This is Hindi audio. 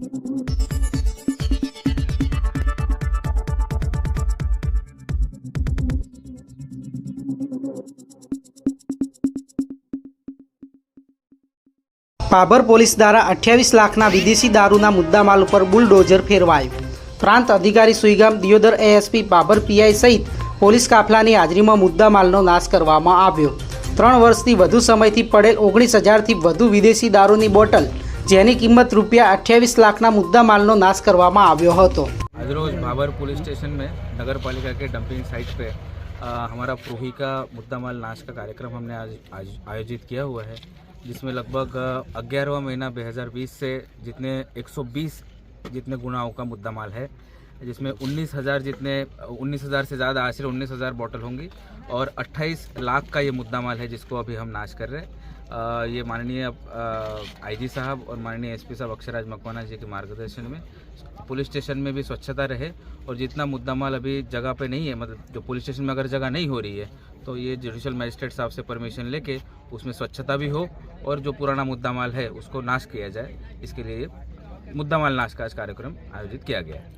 પાભર પોલીસ દ્વારા અઠ્યાવીસ લાખના વિદેશી દારૂના મુદ્દામાલ ઉપર બુલડોઝર ફેરવાયું. પ્રાંત અધિકારી સુઈગામ દિયોદર એએસપી પાભર પીઆઈ સહિત પોલીસ કાફલાની હાજરીમાં મુદ્દામાલનો નાશ કરવામાં આવ્યો. ત્રણ વર્ષથી વધુ સમયથી પડેલ ઓગણીસ હજારથી વધુ વિદેશી દારૂની બોટલ જેની કિંમત રૂપિયા અઠ્યાવીસ લાખના મુદ્દામાલનો નાશ કરવામાં આવ્યો હતો आज रोज भाबर पुलिस स्टेशन में नगर पालिका के डंपिंग साइट पे अ, हमारा प्रोही का मुद्दा माल नाश का कार्यक्रम हमने आज आज आयोजित किया हुआ है जिसमें लगभग ग्यारहवा महीना 2020 से जितने 120 जितने गुनाहों का मुद्दा माल है जिसमें 19000 जितने 19000 से ज़्यादा आश्रय 19000 बोतल होंगी और 28 लाख का ये मुद्दा माल है जिसको अभी हम नाश कर रहे हैं अ, ये माननीय आईजी साहब और माननीय एसपी साहब अक्षराज मकवाना जी के मार्गदर्शन में पुलिस स्टेशन में भी स्वच्छता रहे और जितना मुद्दा माल अभी जगह पे नहीं है मतलब जो पुलिस स्टेशन में अगर जगह नहीं हो रही है तो ये जुडिशल मजिस्ट्रेट साहब से परमिशन लेके उसमें स्वच्छता भी हो और जो पुराना मुद्दा माल है उसको नाश किया जाए। इसके लिए मुद्दा माल नाश का आज कार्यक्रम आयोजित किया गया है।